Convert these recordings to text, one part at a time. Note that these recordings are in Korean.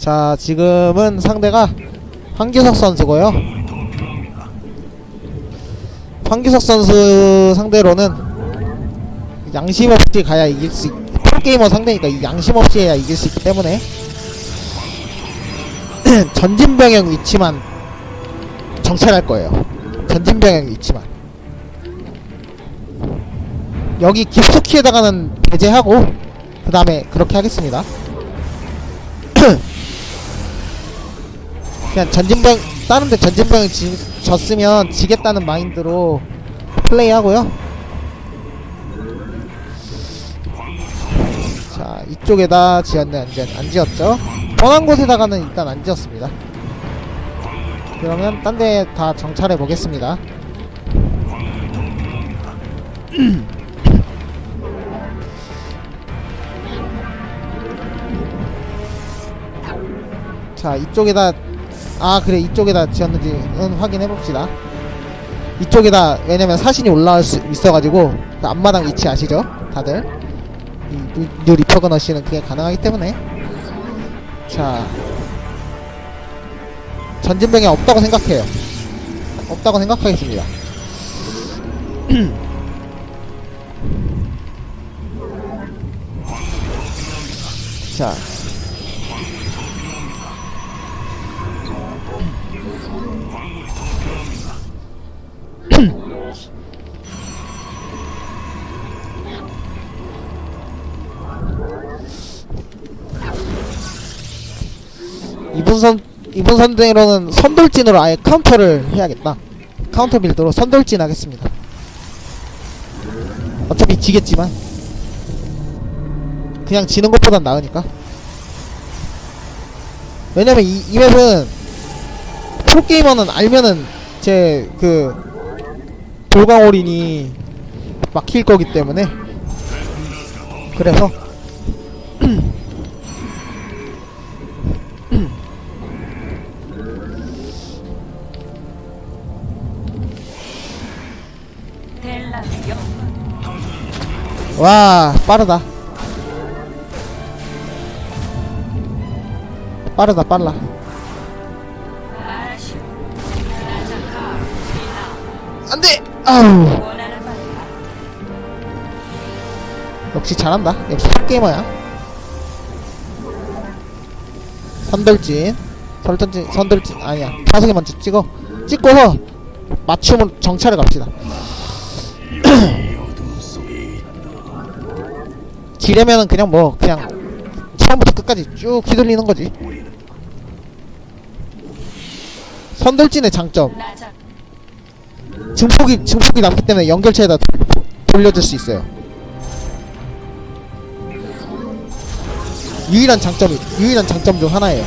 자 지금은 상대가 황규석 선수고요. 황규석 선수 상대로는 양심 없이 가야 이길 수 있, 프로게이머 상대니까 이 양심 없이 해야 이길 수 있기 때문에 전진병영 위치만 정찰할 거예요. 전진병영 위치만. 여기 깊숙이에다가는 배제하고 그 다음에 그렇게 하겠습니다 그냥 전진병 다른데 전진병 지, 졌으면 지겠다는 마인드로 플레이하고요. 자 이쪽에다 지었네 안, 지었, 안 지었죠? 뻔한 곳에다가는 일단 안 지었습니다. 그러면 딴 데 다 정찰해 보겠습니다. 자 이쪽에다 아 그래. 이쪽에다 지었는지는 확인해 봅시다. 이쪽에다 왜냐면 사신이 올라올 수 있어가지고 그 앞마당 위치 아시죠? 다들? 이 뉴, 뉴 리퍼거너 씨는 그게 가능하기 때문에. 자. 전진병이 없다고 생각해요. 없다고 생각하겠습니다. 자 이분 선 이분 선생으로는 선돌진으로 아예 카운터를 해야겠다. 카운터 빌드로 선돌진 하겠습니다. 어차피 지겠지만 그냥 지는 것보단 나으니까. 왜냐면 이, 이 맵은 프로게이머는 알면은 제 그 돌강올인이 막힐 거기 때문에 그래서 와 빠르다. 빠르다 빨라. 안돼! 아우. 역시 잘한다. 역시 게이머야. 선돌진. 선돌진 선돌진 아니야. 타석에 먼저 찍어. 찍고서 맞춤을 정찰을 갑시다 지려면은 그냥 뭐 그냥 처음부터 끝까지 쭉 휘둘리는 거지 선돌진의 장점 증폭이 증폭이 남기 때문에 연결체에다 돌- 돌려줄 수 있어요. 유일한 장점이 유일한 장점 중 하나예요.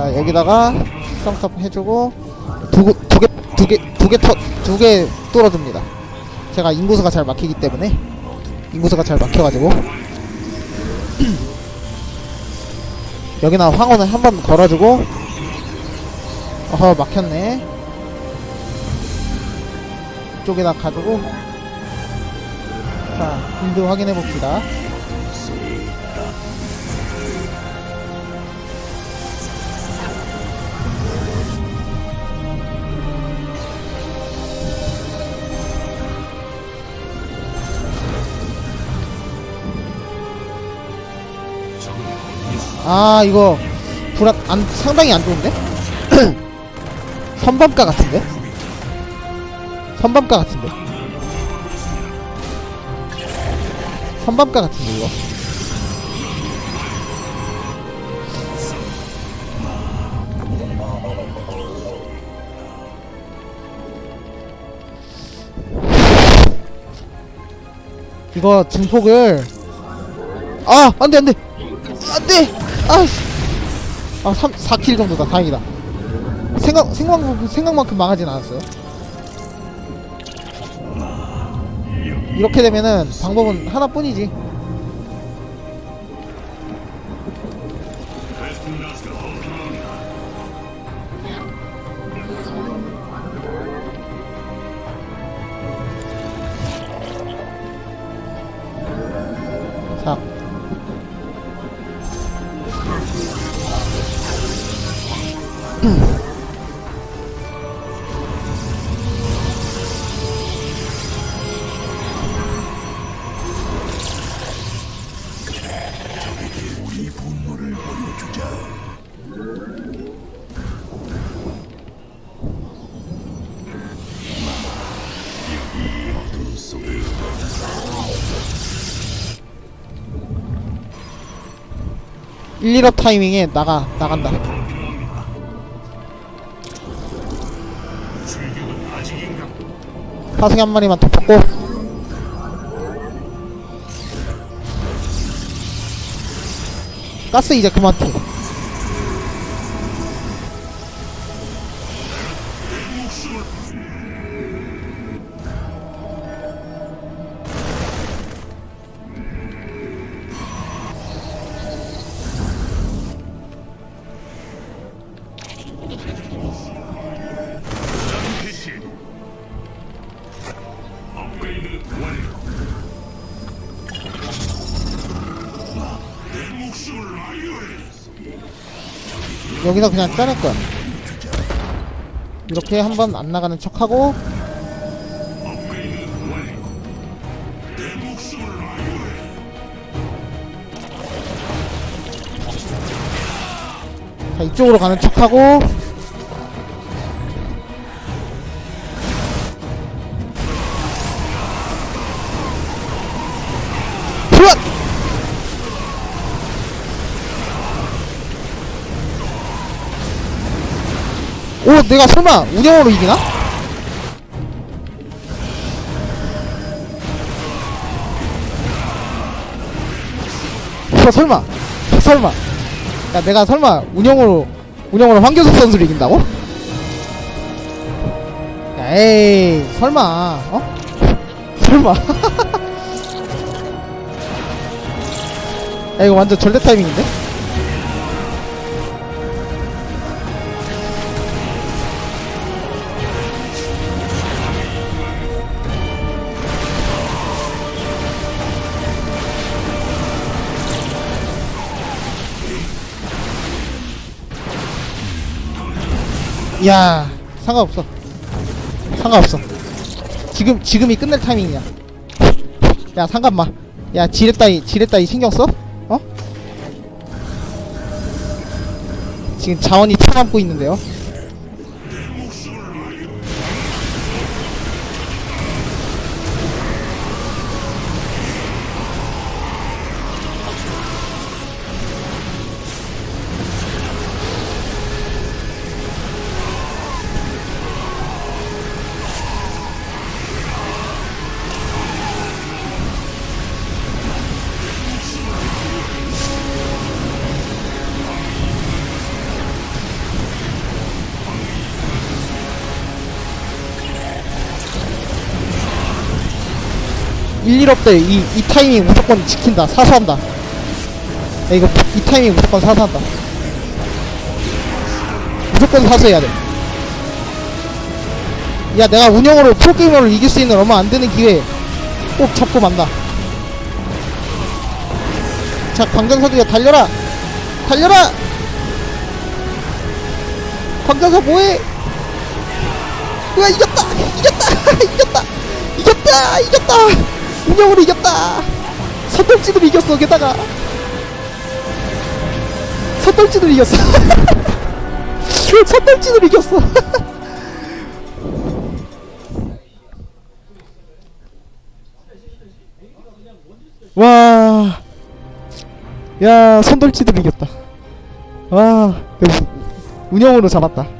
자 여기다가 성탑 해주고 두개두개두개두개터두개 뚫어줍니다. 제가 인구수가 잘 막히기 때문에 인구수가 잘 막혀가지고 여기나 황혼을 한 번 걸어주고 어허 막혔네. 이쪽에다 가지고 자 빌드 확인해 봅시다. 아 이거 불안 안 상당히 안 좋은데? 선밤가 같은데? 선밤가 같은데? 선밤가 같은데 이거? 이거 증폭을 아 안돼 안돼 안 돼 아씨 아 3, 4킬 정도다. 다행이다. 생각 생각 생각만큼 망하진 않았어요. 이렇게 되면은 방법은 하나뿐이지 일 1업 타이밍에 나가 나간다. 파승 한 마리만 더 뽑고 가스 이제 그만 튀. 여기서 그냥 짜낼 거야. 이렇게 한 번 안 나가는 척하고 자 이쪽으로 가는 척하고 오 내가 설마 운영으로 이기나? 어, 설마 설마 야 내가 설마 운영으로 운영으로 황교석 선수를 이긴다고? 야, 에이 설마 어? 설마 야 이거 완전 절대 타이밍인데? 야 상관없어. 상관없어. 지금 지금이 끝낼 타이밍이야. 야 상관마. 야 지뢰 따위 지뢰 따위 신경 써? 어? 지금 자원이 차감고 있는데요 일 1업 때 이 이 타이밍 무조건 지킨다. 사수한다. 야 이거 이 타이밍 무조건 사수한다. 무조건 사수해야 돼 야 내가 운영으로 프로게이머를 이길 수 있는 얼마 안 되는 기회 꼭 잡고 만다. 자 광전사들야 달려라! 달려라! 광전사 뭐해? 으아 이겼다! 이겼다! 이겼다! 이겼다! 이겼다 운영으로 이겼다. 선돌지들 이겼어 게다가. 선돌지들 이겼어. 선돌지들 이겼어. 와, 야, 선돌지들 이겼다. 와, 운영으로 잡았다.